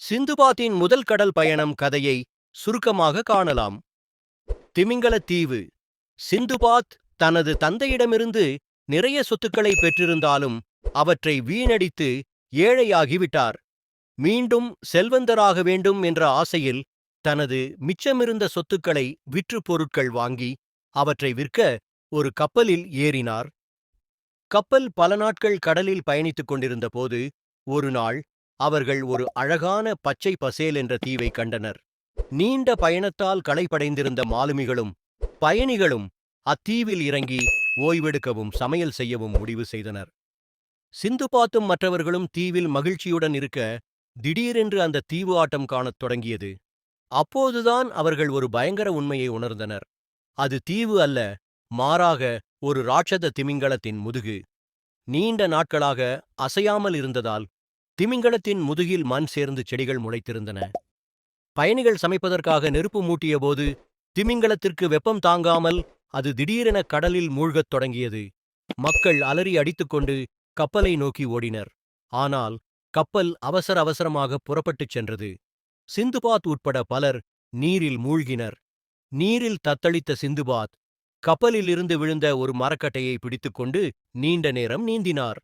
சிந்துபாத்தின் முதல் கடல் பயணம் கதையை சுருக்கமாக காணலாம். திமிங்கல தீவு. சிந்துபாத் தனது தந்தையிடமிருந்து நிறைய சொத்துக்களை பெற்றிருந்தாலும் அவற்றை வீணடித்து ஏழையாகிவிட்டார். மீண்டும் செல்வந்தராக வேண்டும் என்ற ஆசையில் தனது மிச்சமிருந்த சொத்துக்களை விற்று பொருட்கள் வாங்கி அவற்றை விற்க ஒரு கப்பலில் ஏறினார். கப்பல் பல நாட்கள் கடலில் பயணித்துக் கொண்டிருந்தபோது ஒரு நாள் அவர்கள் ஒரு அழகான பச்சை பசேல் என்ற தீவை கண்டனர். நீண்ட பயணத்தால் களைப்படைந்திருந்த மாலுமிகளும் பயணிகளும் அத்தீவில் இறங்கி ஓய்வெடுக்கவும் சமையல் செய்யவும் முடிவு செய்தனர். சிந்து பாத்தும் மற்றவர்களும் தீவில் மகிழ்ச்சியுடன் இருக்க திடீரென்று அந்த தீவு ஆட்டம் காணத் தொடங்கியது. அப்போதுதான் அவர்கள் ஒரு பயங்கர உண்மையை உணர்ந்தனர். அது தீவு அல்ல மாறாக ஒரு ராட்சத திமிங்கலத்தின் முதுகு. நீண்ட நாட்களாக அசையாமல் இருந்ததால் திமிங்கலத்தின் முதுகில் மண் சேர்ந்து செடிகள் முளைத்திருந்தன. பயணிகள் சமைப்பதற்காக நெருப்பு மூட்டியபோது திமிங்கலத்திற்கு வெப்பம் தாங்காமல் அது திடீரென கடலில் மூழ்கத் தொடங்கியது. மக்கள் அலறி அடித்துக்கொண்டு கப்பலை நோக்கி ஓடினர். ஆனால் கப்பல் அவசர அவசரமாக புறப்பட்டுச் சென்றது. சிந்துபாத் உட்பட பலர் நீரில் மூழ்கினர். நீரில் தத்தளித்த சிந்துபாத் கப்பலில் இருந்து விழுந்த ஒரு மரக்கட்டையை பிடித்துக்கொண்டு நீண்ட நேரம் நீந்தினார்.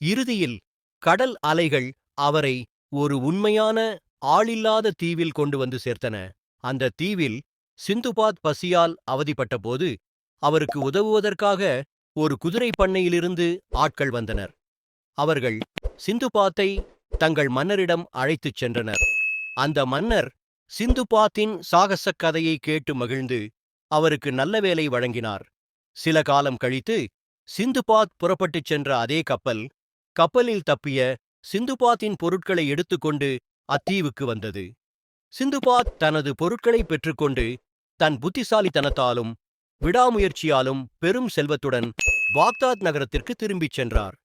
இறுதியில் கடல் அலைகள் அவரை ஒரு உண்மையான ஆளில்லாத தீவில் கொண்டு வந்து சேர்த்தன. அந்த தீவில் சிந்துபாத் பசியால் அவதிப்பட்டபோது அவருக்கு உதவுவதற்காக ஒரு குதிரை பண்ணையிலிருந்து ஆட்கள் வந்தனர். அவர்கள் சிந்துபாத்தை தங்கள் மன்னரிடம் அழைத்துச் சென்றனர். அந்த மன்னர் சிந்துபாத்தின் சாகசக் கதையை கேட்டு மகிழ்ந்து அவருக்கு நல்ல வேலை வழங்கினார். சில காலம் கழித்து சிந்துபாத் புறப்பட்டுச் சென்ற அதே கப்பல் கப்பலில் தப்பிய சிந்துபாத்தின் பொருட்களை எடுத்துக்கொண்டு அத்தீவுக்கு வந்தது. சிந்துபாத் தனது பொருட்களை பெற்றுக்கொண்டு தன் புத்திசாலித்தனத்தாலும் விடாமுயற்சியாலும் பெரும் செல்வத்துடன் பாக்தாத் நகரத்திற்கு திரும்பிச் சென்றார்.